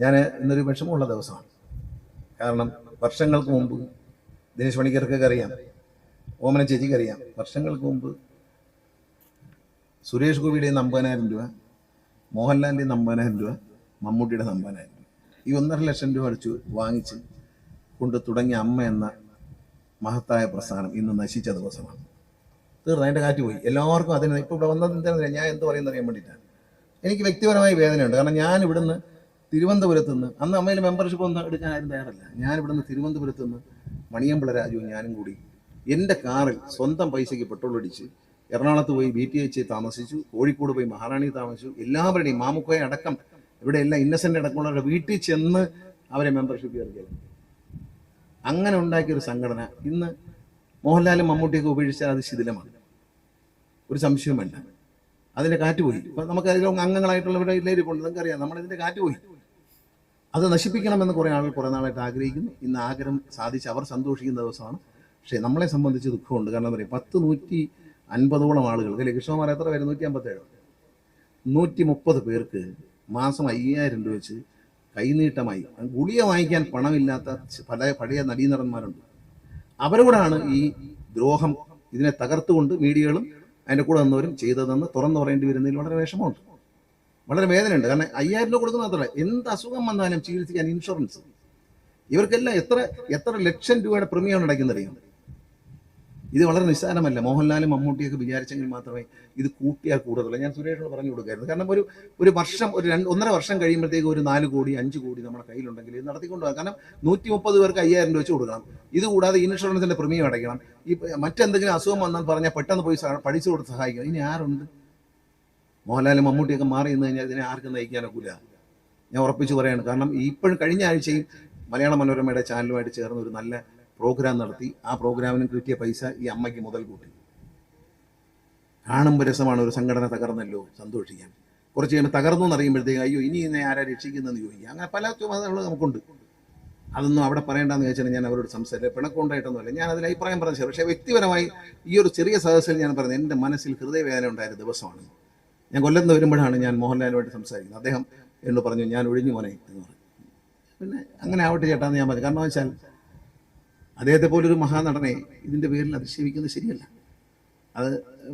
ഞാൻ ഇന്നൊരു വിഷമമുള്ള ദിവസമാണ്. കാരണം വർഷങ്ങൾക്ക് മുമ്പ് ദിനേശ് പണിക്കർക്കൊക്കെ അറിയാം. ഓമന ചേച്ചിക്ക് അറിയാം. വർഷങ്ങൾക്ക് മുമ്പ് സുരേഷ് ഗോപിയുടെ അമ്പതിനായിരം രൂപ മോഹൻലാലിന്റെ അമ്പതിനായിരം രൂപ മമ്മൂട്ടിയുടെ അമ്പതിനായിരം രൂപ. ഈ ഒന്നര ലക്ഷം രൂപ അടിച്ചു വാങ്ങിച്ച് കൊണ്ട് തുടങ്ങിയ അമ്മ എന്ന മഹത്തായ പ്രസ്ഥാനം ഇന്ന് നശിച്ച ദിവസമാണ്. തീർന്നു. അതിന്റെ കാറ്റ് പോയി. എല്ലാവർക്കും അതിന് ഇപ്പോൾ ഇവിടെ വന്നത് എന്താണെന്ന് ഞാൻ എന്ത് പറയുന്നത് അറിയാൻ വേണ്ടിയിട്ടാണ്. എനിക്ക് വ്യക്തിപരമായ വേദനയുണ്ട്. കാരണം ഞാൻ ഇവിടുന്ന് തിരുവനന്തപുരത്ത് നിന്ന് അന്ന് അമ്മയിൽ മെമ്പർഷിപ്പ് ഒന്നും എടുക്കാൻ ആരും തയ്യാറല്ല. ഞാൻ നിന്ന് തിരുവനന്തപുരത്ത് നിന്ന് മണിയമ്പള രാജുവും ഞാനും കൂടി എന്റെ കാറിൽ സ്വന്തം പൈസയ്ക്ക് പെട്രോൾ അടിച്ച് എറണാകുളത്ത് പോയി ബി ടി എച്ച് താമസിച്ചു കോഴിക്കോട് പോയി മഹാറാണി താമസിച്ചു എല്ലാവരുടെയും മാമുക്കോയ അടക്കം ഇവിടെ എല്ലാം ഇന്നസെന്റ് അടക്കമുള്ളവരുടെ വീട്ടിൽ ചെന്ന് അവരെ മെമ്പർഷിപ്പ് ചേർക്കില്ല അങ്ങനെ ഉണ്ടാക്കിയൊരു സംഘടന ഇന്ന് മോഹൻലാലും മമ്മൂട്ടിയൊക്കെ ഉപേക്ഷിച്ചാൽ അത് ശിഥിലമാണ്. ഒരു സംശയവും വേണ്ട അതിന്റെ കാറ്റ് പോയി. ഇപ്പം നമുക്ക് അതിൽ അംഗങ്ങളായിട്ടുള്ളവരുടെ ഇല്ലേരി കൊണ്ട് നമുക്കറിയാം. നമ്മളിതിന്റെ കാറ്റ് പോയി. അത് നശിപ്പിക്കണമെന്ന് കുറേ ആളുകൾ കുറേ നാളായിട്ട് ആഗ്രഹിക്കുന്നു. ഇന്ന് ആഗ്രഹം സാധിച്ച് അവർ സന്തോഷിക്കുന്ന ദിവസമാണ്. പക്ഷേ നമ്മളെ സംബന്ധിച്ച് ദുഃഖമുണ്ട്. കാരണം എന്താ പറയുക? പത്ത് നൂറ്റി അൻപതോളം ആളുകൾ. അല്ലെ കൃഷ്ണകുമാർ എത്ര പേര്? നൂറ്റി അമ്പത്തേഴ് നൂറ്റി മുപ്പത് പേർക്ക് മാസം അയ്യായിരം രൂപ വെച്ച് കൈനീട്ടമായി. ഗുളിക വാങ്ങിക്കാൻ പണമില്ലാത്ത പല പഴയ നടീനടന്മാരുണ്ട്. അവരോടാണ് ഈ ദ്രോഹം ഇതിനെ തകർത്തുകൊണ്ട് മീഡിയകളും അതിന്റെ കൂടെ നിന്നവരും ചെയ്തതെന്ന് തുറന്നു പറയേണ്ടി വരുന്നതിൽ വളരെ വിഷമമുണ്ട്. വളരെ വേദനയുണ്ട്. കാരണം അയ്യായിരം രൂപ കൊടുക്കുന്ന മാത്രമല്ല എന്ത് അസുഖം വന്നാലും ചികിത്സിക്കാൻ ഇൻഷുറൻസ് ഇവർക്കെല്ലാം എത്ര എത്ര ലക്ഷം രൂപയുടെ പ്രീമിയം അടയ്ക്കുന്ന അറിയാം? ഇത് വളരെ നിസ്സാരമല്ല. മോഹൻലാലും മമ്മൂട്ടിയൊക്കെ വിചാരിച്ചെങ്കിൽ മാത്രമേ ഇത് കൂട്ടിയാൽ കൂടുതലുള്ളൂ ഞാൻ സുരേഷിനോട് പറഞ്ഞു കൊടുക്കായിരുന്നു. കാരണം ഒരു ഒരു വർഷം ഒരു രണ്ട് ഒന്നര വർഷം കഴിയുമ്പോഴത്തേക്ക് ഒരു നാല് കോടി അഞ്ച് കോടി നമ്മുടെ കയ്യിലുണ്ടെങ്കിൽ ഇത് നടത്തിക്കൊണ്ട് പോകാം. കാരണം നൂറ്റി മുപ്പത് പേർക്ക് അയ്യായിരം രൂപ വെച്ച് കൊടുക്കണം. ഇത് കൂടാതെ ഇൻഷുറൻസിന്റെ പ്രീമിയം അടയ്ക്കണം. ഈ മറ്റെന്തെങ്കിലും അസുഖം വന്നാൽ പറഞ്ഞാൽ പെട്ടെന്ന് പോയി പഠിച്ചു കൊടുത്ത് സഹായിക്കണം. ഇനി ആരുണ്ട്? മോഹൻലാലും മമ്മൂട്ടിയൊക്കെ മാറി നിന്ന് കഴിഞ്ഞാൽ ഇതിനെ ആർക്കും നയിക്കാനൊക്കില്ല ഞാൻ ഉറപ്പിച്ച് പറയാണ്. കാരണം ഇപ്പോഴും കഴിഞ്ഞ ആഴ്ചയും മലയാള മനോരമയുടെ ചാനലുമായിട്ട് ചേർന്ന് ഒരു നല്ല പ്രോഗ്രാം നടത്തി. ആ പ്രോഗ്രാമിന് കിട്ടിയ പൈസ ഈ അമ്മയ്ക്ക് മുതൽ കൂട്ടി. കാണുമ്പോൾ രസമാണ് ഒരു സംഘടന തകർന്നല്ലോ സന്തോഷിക്കാൻ. കുറച്ച് കഴിയുമ്പോൾ തകർന്നു എന്നറിയുമ്പോഴത്തേക്ക് അയ്യോ ഇനി ഇന്നെ ആരാ രക്ഷിക്കുന്നതെന്ന് ചോദിക്കുക അങ്ങനെ പല ചുമതലകളും നമുക്കുണ്ട്. അതൊന്നും അവിടെ പറയേണ്ടെന്ന് ചോദിച്ചാൽ ഞാൻ അവരോട് സംസാരിക്കുക പിണക്കമുണ്ടായിട്ടൊന്നുമല്ല ഞാൻ അതിൽ അഭിപ്രായം പറഞ്ഞു പക്ഷേ വ്യക്തിപരമായി ഈ ഒരു ചെറിയ സദസ്സിൽ ഞാൻ പറഞ്ഞത് എന്റെ മനസ്സിൽ ഹൃദയവേദന ഉണ്ടായ ദിവസമാണ്. ഞാൻ കൊല്ലത്ത് വരുമ്പോഴാണ് ഞാൻ മോഹൻലാലുമായിട്ട് സംസാരിക്കുന്നത്. അദ്ദേഹം എന്നോട് പറഞ്ഞു ഞാൻ ഒഴിഞ്ഞു മോനെ എന്ന് പറഞ്ഞു. പിന്നെ അങ്ങനെ ആവട്ടെ ചേട്ടാന്ന് ഞാൻ പറഞ്ഞു. കാരണം വെച്ചാൽ അദ്ദേഹത്തെ പോലൊരു മഹാനടനെ ഇതിന്റെ പേരിൽ അധിക്ഷേപിക്കുന്നത് ശരിയല്ല. അത്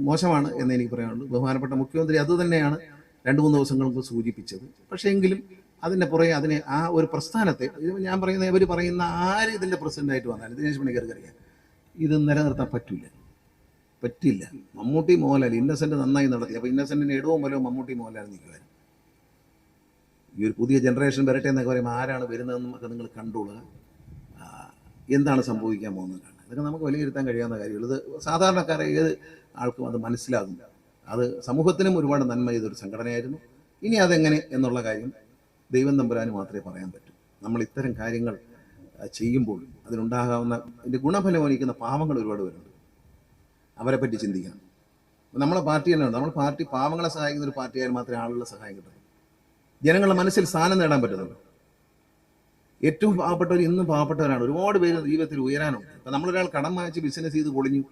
മോശമാണ് എന്ന് എനിക്ക് പറയാനുള്ളൂ. ബഹുമാനപ്പെട്ട മുഖ്യമന്ത്രി അതുതന്നെയാണ് രണ്ട് മൂന്ന് ദിവസങ്ങൾക്ക് സൂചിപ്പിച്ചത്. പക്ഷേ എങ്കിലും അതിന്റെ പുറകെ അതിനെ ആ ഒരു പ്രസ്ഥാനത്തെ ഞാൻ പറയുന്ന ഇവർ പറയുന്ന ആര് ഇതിന്റെ പ്രസിഡന്റായിട്ട് വന്നാലും ദിനേശ് പണിക്കർക്ക് അറിയാം. ഇത് നിലനിർത്താൻ പറ്റില്ല പറ്റില്ല. മമ്മൂട്ടി മോഹൻലാൽ ഇന്നസെന്റ് നന്നായി നടത്തി അപ്പോൾ ഇന്നസെന്റിന് ഇടവും പോലും മമ്മൂട്ടി മോഹൻലാൽ നിൽക്കുമായിരുന്നു ഈ ഒരു പുതിയ ജനറേഷൻ വരട്ടെ എന്നൊക്കെ പറയുമ്പോൾ ആരാണ് വരുന്നതെന്നൊക്കെ നിങ്ങൾ കണ്ടോളുക. എന്താണ് സംഭവിക്കാൻ പോകുന്നത് കാണാം ഇതൊക്കെ നമുക്ക് വിലയിരുത്താൻ കഴിയാവുന്ന കാര്യങ്ങൾ. ഇത് സാധാരണക്കാരെ ഏത് ആൾക്കും അത് മനസ്സിലാകും. അത് സമൂഹത്തിനും ഒരുപാട് നന്മ ചെയ്തൊരു സംഘടനയായിരുന്നു. ഇനി അതെങ്ങനെ എന്നുള്ള കാര്യം ദൈവം തമ്പുരാന് മാത്രമേ പറയാൻ പറ്റൂ. നമ്മൾ ഇത്തരം കാര്യങ്ങൾ ചെയ്യുമ്പോൾ അതിനുണ്ടാകാവുന്ന അതിന്റെ ഗുണഫലം വഹിക്കുന്ന പാവങ്ങൾ ഒരുപാട് പേരുണ്ട് അവരെ പറ്റി ചിന്തിക്കണം നമ്മളെ പാർട്ടി തന്നെ ഉണ്ട് നമ്മൾ പാർട്ടി പാവങ്ങളെ സഹായിക്കുന്ന ഒരു പാർട്ടിയായാൽ മാത്രമേ ആളുകളെ സഹായം കിട്ടുള്ളൂ ജനങ്ങളുടെ മനസ്സിൽ സ്ഥാനം നേടാൻ പറ്റുന്നുള്ളൂ ഏറ്റവും പാവപ്പെട്ടവർ ഇന്നും പാവപ്പെട്ടവരാണ്. ഒരുപാട് പേര് ജീവിതത്തിൽ ഉയരാനുണ്ട്. ഇപ്പം നമ്മളൊരാൾ കടം വാങ്ങിച്ച് ബിസിനസ് ചെയ്ത് പൊളിഞ്ഞു.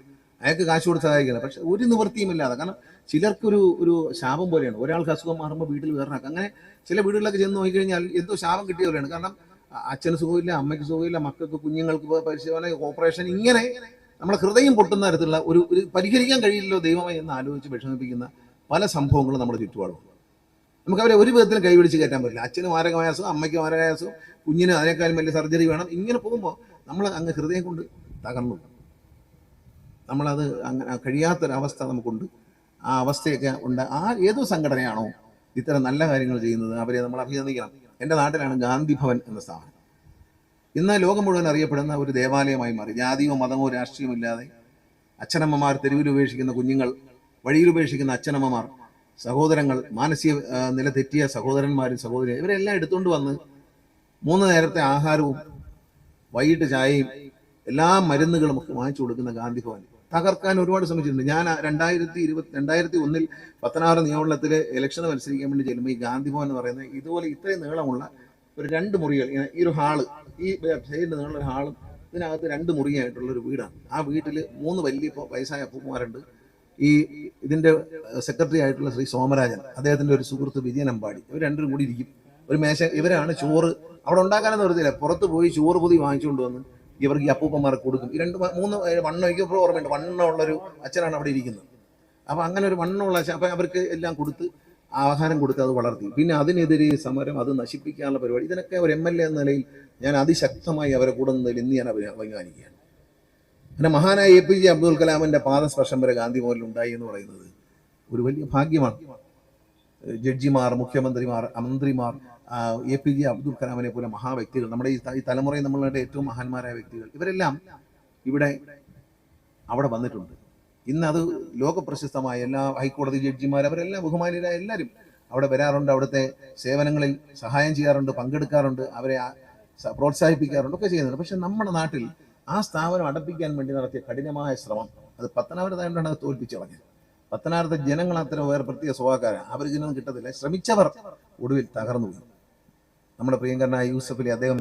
അയാൾക്ക് കാശ് കൊടുത്ത് സഹായിക്കണം. പക്ഷെ ഒരു നിവൃത്തിയും ഇല്ലാതെ. കാരണം ചിലർക്കൊരു ഒരു ശാപം പോലെയാണ്. ഒരാൾക്ക് അസുഖം മാറുമ്പോൾ വീട്ടിൽ വേറൊരാൾക്ക്. അങ്ങനെ ചില വീടുകളിലൊക്കെ ചെന്ന് നോക്കിക്കഴിഞ്ഞാൽ എന്തോ ശാപം കിട്ടിയ പോലെയാണ്. കാരണം അച്ഛന് സുഖമില്ല അമ്മയ്ക്ക് സുഖമില്ല മക്കൾക്ക് കുഞ്ഞുങ്ങൾക്ക് പരിശോധന ഓപ്പറേഷൻ ഇങ്ങനെ നമ്മളെ ഹൃദയം പൊട്ടുന്ന തരത്തിലുള്ള ഒരു ഒരു പരിഹരിക്കാൻ കഴിയില്ലല്ലോ ദൈവമായി എന്ന് ആലോചിച്ച് വിഷമിപ്പിക്കുന്ന പല സംഭവങ്ങളും നമ്മുടെ ചുറ്റുപാടുണ്ട് നമുക്ക് അവരെ ഒരു വിധത്തിലും കൈപിടിച്ച് കയറ്റാൻ പറ്റില്ല. അച്ഛന് മാരകമായ അസുഖം അമ്മയ്ക്ക് മാരകമായ കുഞ്ഞിന് അതിനേക്കാളും വലിയ സർജറി വേണം. ഇങ്ങനെ പോകുമ്പോൾ നമ്മൾ അങ്ങ് ഹൃദയം കൊണ്ട് തകർന്നു. നമ്മളത് അങ്ങനെ കഴിയാത്തൊരവസ്ഥ നമുക്കുണ്ട്. ആ അവസ്ഥയൊക്കെ ഉണ്ട്. ആ ഏതോ സംഘടനയാണോ ഇത്തരം നല്ല കാര്യങ്ങൾ ചെയ്യുന്നത്? അവരെ നമ്മൾ അഭിനന്ദിക്കണം. എന്റെ നാട്ടിലാണ് ഗാന്ധി ഭവൻ എന്ന സ്ഥാപനം. ഇന്ന് ലോകം മുഴുവൻ അറിയപ്പെടുന്ന ഒരു ദേവാലയമായി മാറി. ജാതിയോ മതമോ രാഷ്ട്രീയമോ ഇല്ലാതെ അച്ഛനമ്മമാർ തെരുവിൽ ഉപേക്ഷിക്കുന്ന കുഞ്ഞുങ്ങൾ വഴിയിൽ ഉപേക്ഷിക്കുന്ന അച്ഛനമ്മമാർ സഹോദരങ്ങൾ മാനസിക നില തെറ്റിയ സഹോദരന്മാരും സഹോദരി ഇവരെല്ലാം എടുത്തുകൊണ്ട് വന്ന് മൂന്ന് നേരത്തെ ആഹാരവും വൈകിട്ട് ചായയും എല്ലാ മരുന്നുകളും ഒക്കെ വാങ്ങിച്ചു കൊടുക്കുന്ന ഗാന്ധി ഭവൻ. തകർക്കാൻ ഒരുപാട് ശ്രമിച്ചിട്ടുണ്ട്. ഞാൻ രണ്ടായിരത്തി ഇരുപത്തി രണ്ടായിരത്തി ഒന്നിൽ പത്തനാറ് നിയമമണ്ഡലത്തിലെ ഇലക്ഷൻ മത്സരിക്കാൻ വേണ്ടി ചെല്ലുമ്പോൾ ഈ ഗാന്ധി ഭവൻ എന്ന് പറയുന്നത് ഇതുപോലെ ഇത്രയും നീളമുള്ള ഒരു രണ്ട് മുറികൾ ഇങ്ങനെ ഈ ഒരു ഹാൾ ഈ നീളമുള്ള ഒരു ഹാളും ഇതിനകത്ത് രണ്ട് മുറിയായിട്ടുള്ളൊരു വീടാണ്. ആ വീട്ടിൽ മൂന്ന് വലിയ ഇപ്പോൾ വയസ്സായ അപ്പൂപ്പന്മാരുണ്ട്. ഈ ഇതിന്റെ സെക്രട്ടറി ആയിട്ടുള്ള ശ്രീ സോമരാജൻ അദ്ദേഹത്തിന്റെ ഒരു സുഹൃത്ത് വിജയൻ അമ്പാടി ഇവർ രണ്ടും കൂടി ഇരിക്കും. ഒരു മേശ ഇവരാണ് ചോറ് അവിടെ ഉണ്ടാക്കാനെന്ന് പറഞ്ഞില്ല പുറത്ത് പോയി ചോറ് പൊതി വാങ്ങിച്ചുകൊണ്ട് വന്ന് ഇവർക്ക് ഈ അപ്പൂപ്പന്മാർക്ക് കൊടുക്കും. ഈ രണ്ട് മൂന്ന് വണ്ണം എനിക്ക് ഇപ്പോൾ ഓർമ്മയുണ്ട്. വണ്ണമുള്ളൊരു അച്ഛനാണ് അവിടെ ഇരിക്കുന്നത്. അപ്പോൾ അങ്ങനെ ഒരു വണ്ണമുള്ള അച്ഛൻ അപ്പം അവർക്ക് എല്ലാം കൊടുത്ത് ആഹാരം കൊടുത്ത് അത് വളർത്തി. പിന്നെ അതിനെതിരെ സമരം അത് നശിപ്പിക്കാനുള്ള പരിപാടി. ഇതിനൊക്കെ ഒരു എം എൽ എ എന്ന നിലയിൽ ഞാൻ അതിശക്തമായി അവരെ കൂടെ നിന്നതിൽ ഇന്ന് ഞാൻ അഭി- അഭിമാനിക്കുകയാണ് പിന്നെ മഹാനായ എ പി ജെ അബ്ദുൽ കലാമിന്റെ പാദസ്പർശം വരെ ഗാന്ധി ഭവനിൽ ഉണ്ടായി എന്ന് പറയുന്നത് ഒരു വലിയ ഭാഗ്യമാണ്. ജഡ്ജിമാർ മുഖ്യമന്ത്രിമാർ മന്ത്രിമാർ എ പി ജെ അബ്ദുൽ കലാമിനെ പോലെ മഹാവ്യക്തികൾ നമ്മുടെ ഈ തലമുറയിൽ നമ്മളുടെ ഏറ്റവും മഹാന്മാരായ വ്യക്തികൾ ഇവരെല്ലാം ഇവിടെ അവിടെ വന്നിട്ടുണ്ട്. ഇന്ന് അത് ലോകപ്രശസ്തമായ എല്ലാ ഹൈക്കോടതി ജഡ്ജിമാർ അവരെല്ലാം ബഹുമാനരായ എല്ലാവരും അവിടെ വരാറുണ്ട്. അവിടുത്തെ സേവനങ്ങളിൽ സഹായം ചെയ്യാറുണ്ട് പങ്കെടുക്കാറുണ്ട് അവരെ പ്രോത്സാഹിപ്പിക്കാറുണ്ട് ഒക്കെ ചെയ്യുന്നുണ്ട്. പക്ഷെ നമ്മുടെ നാട്ടിൽ ആ സ്ഥാപനം അടപ്പിക്കാൻ വേണ്ടി നടത്തിയ കഠിനമായ ശ്രമം അത് പത്തനാപുരത്തായതുകൊണ്ടാണ് അത് തോൽപ്പിച്ചു കളഞ്ഞത്. പത്തനാപുരത്തെ ജനങ്ങൾ അത്തരം വേറെ പ്രത്യേക സ്വഭാവക്കാരാണ്. അവർക്ക് ഇതിനൊന്നും കിട്ടത്തില്ല. ശ്രമിച്ചവർ ഒടുവിൽ തകർന്നു പോയി. നമ്മുടെ പ്രിയങ്കരനായ യൂസഫ് അലി അദ്ദേഹം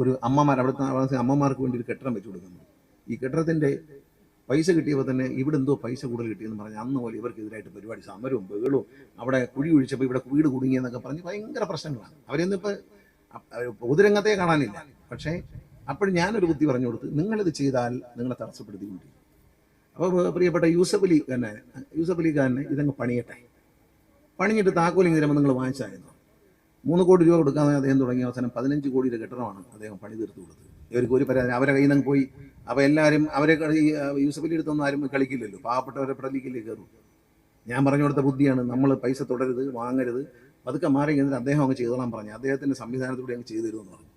ഒരു അമ്മമാർ അവിടുത്തെ അമ്മമാർക്ക് വേണ്ടി ഒരു കെട്ടിടം വെച്ചു കൊടുക്കുന്നു. ഈ കെട്ടിടത്തിന്റെ പൈസ കിട്ടിയപ്പോൾ തന്നെ ഇവിടെ എന്തോ പൈസ കൂടുതൽ കിട്ടിയെന്ന് പറഞ്ഞ് അന്ന് പോലെ ഇവർക്കെതിരായിട്ട് പരിപാടി സമരവും ബഹളവും അവിടെ കുഴി ഒഴിച്ചപ്പോൾ ഇവിടെ വീട് കുടുങ്ങിയെന്നൊക്കെ പറഞ്ഞ് ഭയങ്കര പ്രശ്നങ്ങളാണ്. അവരെന്നിപ്പോൾ പൊതുരംഗത്തെ കാണാനില്ല. പക്ഷേ അപ്പോൾ ഞാനൊരു ബുദ്ധി പറഞ്ഞു കൊടുത്ത് നിങ്ങളിത് ചെയ്താൽ നിങ്ങളെ തടസ്സപ്പെടുത്തിക്കൊണ്ടിരിക്കും. അപ്പോൾ പ്രിയപ്പെട്ട യൂസഫ് അലി തന്നെ യൂസഫ് അലി ഖാനെ ഇതങ്ങ് പണിയട്ടെ. പണിഞ്ഞിട്ട് താക്കോലിങ് തരുമ്പോൾ നിങ്ങൾ വാങ്ങിച്ചായിരുന്നു? മൂന്ന് കോടി രൂപ കൊടുക്കാതെ അദ്ദേഹം തുടങ്ങിയ അവസാനം പതിനഞ്ച് കോടിയുടെ കെട്ടിടമാണ് അദ്ദേഹം പണി തീർത്ത് കൊടുത്തത്. ഇവർക്ക് കൂലി പരാതി. അവരെ കയ്യിൽ നിന്ന് പോയി. അപ്പോൾ എല്ലാവരും അവരെ കളി എടുത്തൊന്നും ആരും കളിക്കില്ലല്ലോ. പാവപ്പെട്ടവരെ പ്രതിക്കില്ലേ കയറും. ഞാൻ പറഞ്ഞു കൊടുത്ത ബുദ്ധിയാണ് നമ്മൾ പൈസ തുടരുത് വാങ്ങരുത്. പതുക്കെ മാറി കഴിഞ്ഞാൽ അദ്ദേഹം അങ്ങ് ചെയ്തോളാൻ പറഞ്ഞു. അദ്ദേഹത്തിന്റെ സംവിധാനത്തിലൂടെ അങ്ങ് ചെയ്തു തരുമെന്ന് പറഞ്ഞു.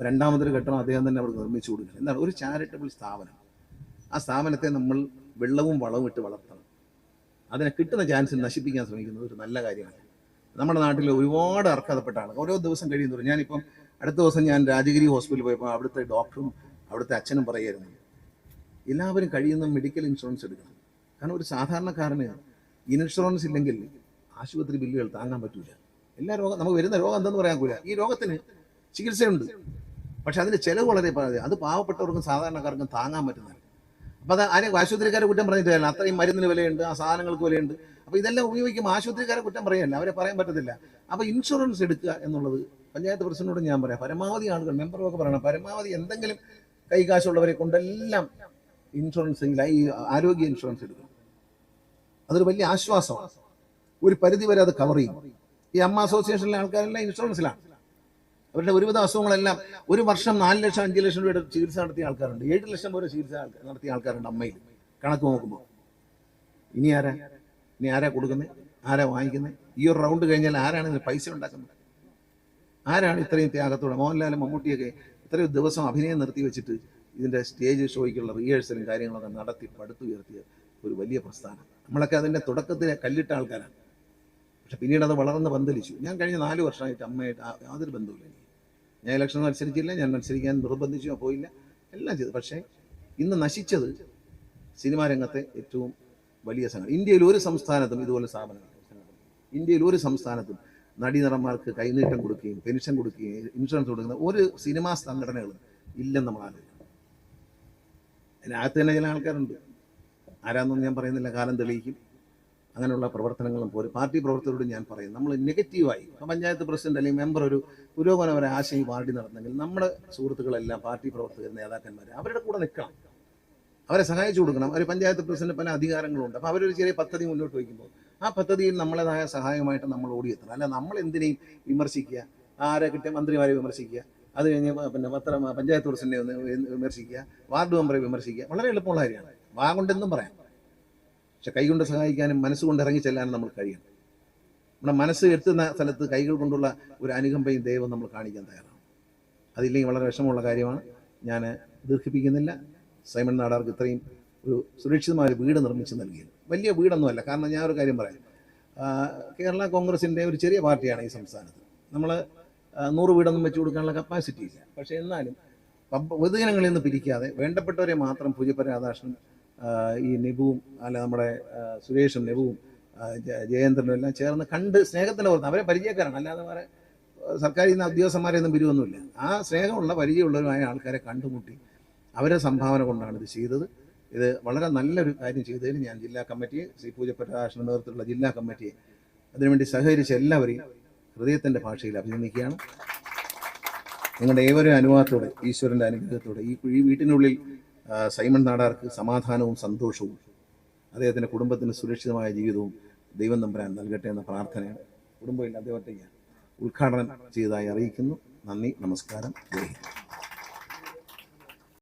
രണ്ടാമതൊരു ഘട്ടം അദ്ദേഹം തന്നെ അവർക്ക് നിർമ്മിച്ചു കൊടുക്കുക എന്താണ്? ഒരു ചാരിറ്റബിൾ സ്ഥാപനം. ആ സ്ഥാപനത്തെ നമ്മൾ വെള്ളവും വളവും ഇട്ട് വളർത്തണം. അതിനെ കിട്ടുന്ന ചാൻസ് നശിപ്പിക്കാൻ ശ്രമിക്കുന്നത് ഒരു നല്ല കാര്യമാണ്. നമ്മുടെ നാട്ടിൽ ഒരുപാട് അർഹതപ്പെട്ട ആളുകൾ. ഓരോ ദിവസം കഴിയുന്നവരും ഞാനിപ്പം അടുത്ത ദിവസം ഞാൻ രാജഗിരി ഹോസ്പിറ്റലിൽ പോയപ്പോൾ അവിടുത്തെ ഡോക്ടറും അവിടുത്തെ അച്ഛനും പറയായിരുന്നു എല്ലാവരും കഴിയുന്ന മെഡിക്കൽ ഇൻഷുറൻസ് എടുക്കണം. കാരണം ഒരു സാധാരണക്കാരന് ഇൻഷുറൻസ് ഇല്ലെങ്കിൽ ആശുപത്രി ബില്ലുകൾ താങ്ങാൻ പറ്റൂല. എല്ലാ രോഗം നമുക്ക് വരുന്ന രോഗം എന്തെന്ന് പറയാൻ കൂല ഈ രോഗത്തിന് ചികിത്സയുണ്ട്. പക്ഷെ അതിന്റെ ചിലവ് വളരെ പറയുന്നത് അത് പാവപ്പെട്ടവർക്കും സാധാരണക്കാർക്കും താങ്ങാൻ പറ്റുന്നില്ല അപ്പോൾ അത് ആരെയും ആശുപത്രിക്കാരെ കുറ്റം പറഞ്ഞിട്ടില്ല അത്രയും മരുന്നിന് വിലയുണ്ട് ആ സാധനങ്ങൾക്ക് വിലയുണ്ട്. അപ്പോൾ ഇതെല്ലാം ഉപയോഗിക്കുമ്പോൾ ആശുപത്രിക്കാരെ കുറ്റം പറയല്ല അവരെ പറയാൻ പറ്റത്തില്ല. അപ്പോൾ ഇൻഷുറൻസ് എടുക്കുക എന്നുള്ളത് പഞ്ചായത്ത് പ്രസിഡന്റിനോട് ഞാൻ പറയാം. പരമാവധി ആളുകൾ മെമ്പറൊക്കെ പറയണം. പരമാവധി എന്തെങ്കിലും കൈകാശുള്ളവരെ കൊണ്ടെല്ലാം ഇൻഷുറൻസ് ഈ ആരോഗ്യ ഇൻഷുറൻസ് എടുക്കണം. അതൊരു വലിയ ആശ്വാസമാണ്. ഒരു പരിധി വരെ അത് കവർ ചെയ്യും. ഈ അമ്മ അസോസിയേഷനിലെ ആൾക്കാരെല്ലാം ഇൻഷുറൻസിലാണ് അവരുടെ ഒരുവിധ അസുഖങ്ങളെല്ലാം ഒരു വർഷം നാല് ലക്ഷം അഞ്ച് ലക്ഷം രൂപയുടെ ചികിത്സ നടത്തിയ ആൾക്കാരുണ്ട്. ഏഴ് ലക്ഷം വരെ ചികിത്സ നടത്തിയ ആൾക്കാരുണ്ട് അമ്മയിൽ. കണക്ക് നോക്കുമ്പോൾ ഇനി ആരാ? ഇനി ആരാ കൊടുക്കുന്നത് ആരാ വാങ്ങിക്കുന്നത് ഈ ഒരു റൗണ്ട് കഴിഞ്ഞാൽ ആരാണ് പൈസ ഉണ്ടാക്കുന്നത്? ആരാണ് ഇത്രയും ത്യാഗത്തോടെ? മോഹൻലാലും മമ്മൂട്ടിയൊക്കെ ഇത്രയും ദിവസം അഭിനയം നിർത്തി വെച്ചിട്ട് ഇതിന്റെ സ്റ്റേജ് ഷോയ്ക്കുള്ള റിഹേഴ്സലും കാര്യങ്ങളൊക്കെ നടത്തി പടുത്തുയർത്തിയ ഒരു വലിയ പ്രസ്ഥാനം. നമ്മളൊക്കെ അതിന്റെ തുടക്കത്തിൽ കല്ലിട്ട ആൾക്കാരാണ്. പക്ഷെ പിന്നീട് അത് വളർന്ന് പന്തലിച്ചു. ഞാൻ കഴിഞ്ഞ നാല് വർഷമായിട്ട് അമ്മയായിട്ട് യാതൊരു ബന്ധവുമില്ല എനിക്ക്. ഞാൻ ഇലക്ഷൻ മത്സരിച്ചില്ല ഞാൻ മത്സരിക്കാൻ നിർബന്ധിച്ചു പോയില്ല എല്ലാം ചെയ്തു. പക്ഷേ ഇന്ന് നശിച്ചത് സിനിമാ രംഗത്തെ ഏറ്റവും വലിയ സംഘടന. ഇന്ത്യയിൽ ഒരു സംസ്ഥാനത്തും ഇതുപോലെ സ്ഥാപനങ്ങൾ ഇന്ത്യയിൽ ഒരു സംസ്ഥാനത്തും നടീനടന്മാർക്ക് കൈനീട്ടം കൊടുക്കുകയും പെൻഷൻ കൊടുക്കുകയും ഇൻഷുറൻസ് കൊടുക്കുന്ന ഒരു സിനിമാ സംഘടനകളും ഇല്ലെന്ന് നമ്മൾ ആലോചിക്കും. അതിനകത്ത് തന്നെ ചില ആൾക്കാരുണ്ട്. ആരാന്നൊന്നും ഞാൻ പറയുന്നില്ല കാലം തെളിയിക്കും. അങ്ങനെയുള്ള പ്രവർത്തനങ്ങളും പോലും പാർട്ടി പ്രവർത്തകരോട് ഞാൻ പറയും. നമ്മൾ നെഗറ്റീവായി ഇപ്പം പഞ്ചായത്ത് പ്രസിഡന്റ് അല്ലെങ്കിൽ മെമ്പർ ഒരു പുരോഗമനപര ആശയം പാർട്ടി നടന്നെങ്കിൽ നമ്മുടെ സുഹൃത്തുക്കളെല്ലാം പാർട്ടി പ്രവർത്തകർ നേതാക്കന്മാർ അവരുടെ കൂടെ നിൽക്കണം. അവരെ സഹായിച്ചു കൊടുക്കണം. അവർ പഞ്ചായത്ത് പ്രസിഡന്റ് പല അധികാരങ്ങളുണ്ട്. അപ്പോൾ അവരൊരു ചെറിയ പദ്ധതി മുന്നോട്ട് വയ്ക്കുമ്പോൾ ആ പദ്ധതിയിൽ നമ്മളേതായ സഹായമായിട്ട് നമ്മൾ ഓടിയെത്തണം. അല്ല നമ്മൾ എന്തിനേയും വിമർശിക്കുക. ആരെ കിട്ടിയ മന്ത്രിമാരെ വിമർശിക്കുക. അത് കഴിഞ്ഞ് പിന്നെ പത്ര പഞ്ചായത്ത് പ്രസിഡന്റിനെ ഒന്ന് വിമർശിക്കുക. വാർഡ് മെമ്പറെ വിമർശിക്കുക. വളരെ എളുപ്പമുള്ള കാര്യമാണ്. വാ കൊണ്ടെന്നും പറയാം. പക്ഷെ കൈകൊണ്ട് സഹായിക്കാനും മനസ്സുകൊണ്ട് ഇറങ്ങി ചെല്ലാനും നമ്മൾ കഴിയണം. നമ്മുടെ മനസ്സ് എത്തുന്ന സ്ഥലത്ത് കൈകൾ കൊണ്ടുള്ള ഒരു അനുകമ്പയും ദൈവം നമ്മൾ കാണിക്കാൻ തയ്യാറാണ്. അതില്ലെങ്കിൽ വളരെ വിഷമമുള്ള കാര്യമാണ്. ഞാൻ ദീർഘിപ്പിക്കുന്നില്ല. സൈമൺ നാടാർക്ക് ഇത്രയും ഒരു സുരക്ഷിതമായ വീട് നിർമ്മിച്ച് നൽകിയത്. വലിയ വീടൊന്നുമല്ല. കാരണം ഞാൻ ഒരു കാര്യം പറയാം. കേരള കോൺഗ്രസിന്റെ ഒരു ചെറിയ പാർട്ടിയാണ് ഈ സംസ്ഥാനത്ത്. നമ്മൾ നൂറ് വീടൊന്നും വെച്ച് കൊടുക്കാനുള്ള കപ്പാസിറ്റി ഇല്ല. പക്ഷേ എന്നാലും പൊതുജനങ്ങളിൽ നിന്ന് പിരിക്കാതെ വേണ്ടപ്പെട്ടവരെ മാത്രം പൂജപ്പ രാധാകൃഷ്ണൻ ഈ നിബുവും അല്ല നമ്മുടെ സുരേഷും നിബുവും ജയേന്ദ്രനും എല്ലാം ചേർന്ന് കണ്ട് സ്നേഹത്തിന്റെ പുറത്ത് അവരെ പരിചയക്കാരാണ്. അല്ലാതെ വേറെ സർക്കാരിൽ നിന്ന് ഉദ്യോഗസ്ഥന്മാരെ ഒന്നും പിരിവൊന്നുമില്ല. ആ സ്നേഹമുള്ള പരിചയമുള്ളവരുമായ ആൾക്കാരെ കണ്ടുമുട്ടി അവരെ സംഭാവന കൊണ്ടാണ് ഇത് ചെയ്തത്. ഇത് വളരെ നല്ലൊരു കാര്യം ചെയ്തതിന് ഞാൻ ജില്ലാ കമ്മിറ്റി ശ്രീ പൂജപ്പരാഷ്ണ നേതൃത്വത്തിലുള്ള ജില്ലാ കമ്മിറ്റിയെ അതിനുവേണ്ടി സഹകരിച്ച എല്ലാവരെയും ഹൃദയത്തിന്റെ ഭാഷയിൽ അഭിനന്ദിക്കുകയാണ്. നിങ്ങളുടെ ഏവരും അനുവാദത്തോടെ ഈശ്വരന്റെ അനുഗ്രഹത്തോടെ ഈ വീട്ടിനുള്ളിൽ സൈമൺ നാടാർക്ക് സമാധാനവും സന്തോഷവും അദ്ദേഹത്തിന്റെ കുടുംബത്തിന് സുരക്ഷിതമായ ജീവിതവും ദൈവം നമ്പരാൻ നൽകട്ടെ എന്ന പ്രാർത്ഥനയാണ്. കുടുംബമില്ല അദ്ദേഹത്തെ ഉദ്ഘാടനം ചെയ്തതായി അറിയിക്കുന്നു. നന്ദി നമസ്കാരം. ജയ്